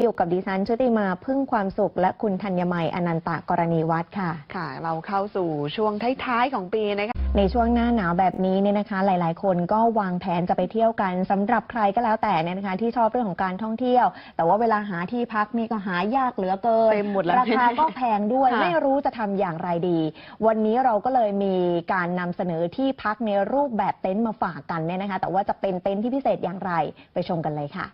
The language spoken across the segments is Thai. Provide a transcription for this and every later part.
อยู่กับดิฉันชุติมาพึ่งความสุข และคุณธัญมัยอนันตะกรณีวัฒน์ค่ะ ค่ะ เราเข้าสู่ช่วงท้ายๆของปีนะคะในช่วงหน้าหนาวแบบนี้เนี่ยนะคะ หลาย ๆ คนก็วางแผนจะไปเที่ยวกันสำหรับใครก็แล้วแต่เนี่ยนะคะ ที่ชอบเรื่องของการท่องเที่ยว แต่ว่าเวลาหาที่พักนี่ก็หายากเหลือเกินเต็มหมดแล้วราคาก็แพงด้วยค่ะไม่รู้จะทำอย่างไรดี วันนี้เราก็เลยมีการนำเสนอที่พักในรูปแบบเต็นท์มาฝากกันเนี่ยนะคะ แต่ว่าจะเป็นเต็นท์ที่พิเศษอย่างไรไปชมกันเลยค่ะ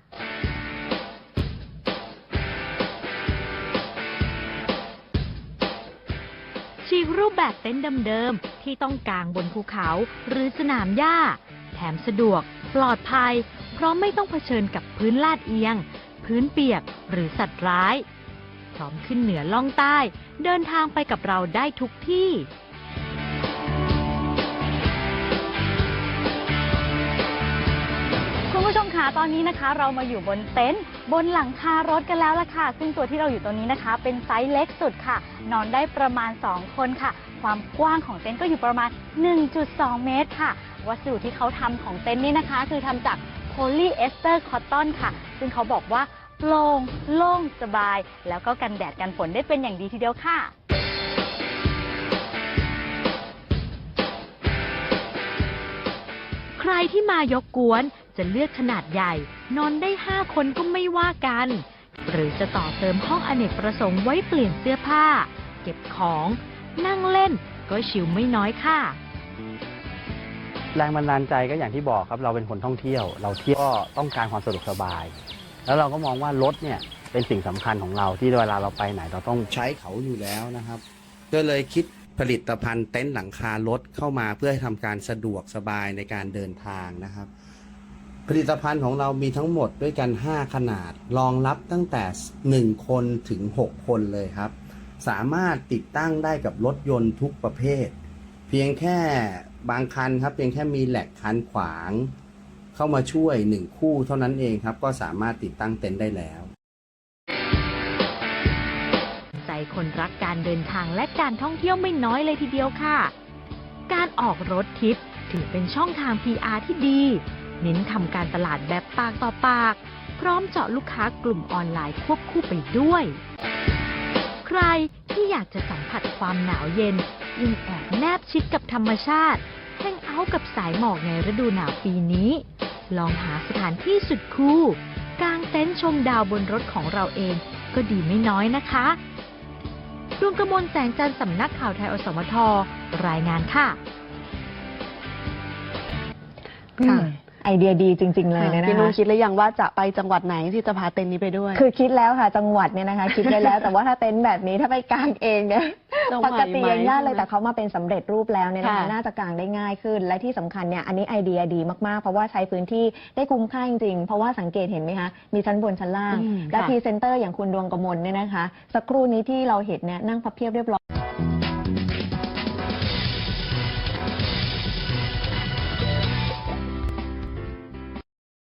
ฉีกรูปแบบเต็นท์เดิมๆ ที่ต้องกางบนภูเขาหรือสนามหญ้า แถมสะดวก ปลอดภัย เพราะไม่ต้องเผชิญกับพื้นลาดเอียง พื้นเปียกหรือสัตว์ร้าย พร้อมขึ้นเหนือล่องใต้ เดินทางไปกับเราได้ทุกที่ อนนี้นะคะเรามาอยู่บนเต็นท์บนหลังคารถกันแล้วล่ะค่ะ ซึ่งตัวที่เราอยู่ตรงนี้นะคะ เป็นไซส์เล็กสุดค่ะ นอนได้ประมาณ 2 คนค่ะ ความกว้างของเต็นท์ก็อยู่ประมาณ 1.2 เมตรค่ะ วัสดุที่เขาทำของเต็นท์นี้นะคะ คือทำจากโพลีเอสเตอร์คอตตอนค่ะ ซึ่งเขาบอกว่าโปร่งโล่งสบาย แล้วก็กันแดดกันฝนได้เป็นอย่างดีทีเดียวค่ะใครที่มายกกวน จะเลือกขนาดใหญ่ นอนได้ 5 คนก็ไม่ว่ากัน หรือจะต่อเติมห้องอเนกประสงค์ไว้เปลี่ยนเสื้อผ้า เก็บของ นั่งเล่น ก็ชิลไม่น้อยค่ะ แรงบันดาลใจก็อย่างที่บอกครับเราเป็นคนท่องเที่ยว เราเที่ยวก็ต้องการความสะดวกสบาย แล้วเราก็มองว่ารถเนี่ยเป็นสิ่งสำคัญของเราที่เวลาเราไปไหนเราต้อง ใช้เขาอยู่แล้วนะครับ ก็เลยคิดผลิตภัณฑ์เต็นท์หลังคารถเข้ามาเพื่อให้ทำการสะดวกสบายในการเดินทางนะครับ ผลิตภัณฑ์ของเรามีทั้งหมดด้วยกัน 5 ขนาด รองรับตั้งแต่ 1 คนถึง 6 คนเลยครับ สามารถติดตั้งได้กับรถยนต์ทุกประเภท เพียงแค่บางคันครับ เพียงแค่มีแหลกคันขวาง เข้ามาช่วย 1 คู่เท่านั้นเองครับ ก็สามารถติดตั้งเต็นท์ได้แล้ว ใจคนรักการเดินทางและการท่องเที่ยวไม่น้อยเลยทีเดียวค่ะ การออกรถทิปถือเป็นช่องทาง PR ที่ดี เน้นทำการตลาดแบบปากต่อปาก พร้อมเจาะลูกค้ากลุ่มออนไลน์ควบคู่ไปด้วย ใครที่อยากจะสัมผัสความหนาวเย็นยิ่งแอบแนบชิดกับธรรมชาติแฮงเอาท์กับสายหมอกในฤดูหนาวปีนี้ ลองหาสถานที่สุดคูลกางเต็นท์ชมดาวบนรถของเราเองก็ดีไม่น้อยนะคะดวงกระมวลแสงจันทร์สำนักข่าวไทยอสมทรายงานค่ะค่ะ ไอเดียดีจริง ๆ เลยนะพี่นุ่นคะ คิดหรือยังว่าจะไปจังหวัดไหนที่จะพาเต็นท์นี้ไปด้วย คือคิดแล้วค่ะจังหวัดเนี่ยนะคะ คิดได้แล้ว แต่ว่าถ้าเต็นท์แบบนี้ถ้าไปกางเองเนี่ยจะไหวปกติยังยากเลยไหมแต่เขามาเป็นสำเร็จรูปแล้วเนี่ยนะคะค่ะ น่าจะกางได้ง่ายขึ้น และที่สำคัญเนี่ยอันนี้ไอเดียดีมากๆ เพราะว่าใช้พื้นที่ได้คุ้มค่าจริงๆ เพราะว่าสังเกตเห็นไหมคะมีชั้นบนชั้นล่าง อืมและค่ะ พรีเซนเตอร์อย่างคุณดวงกมลเนี่ยนะคะ สักครู่นี้ที่เราเห็นเนี่ยนั่งพับเพียบเรียบร้อย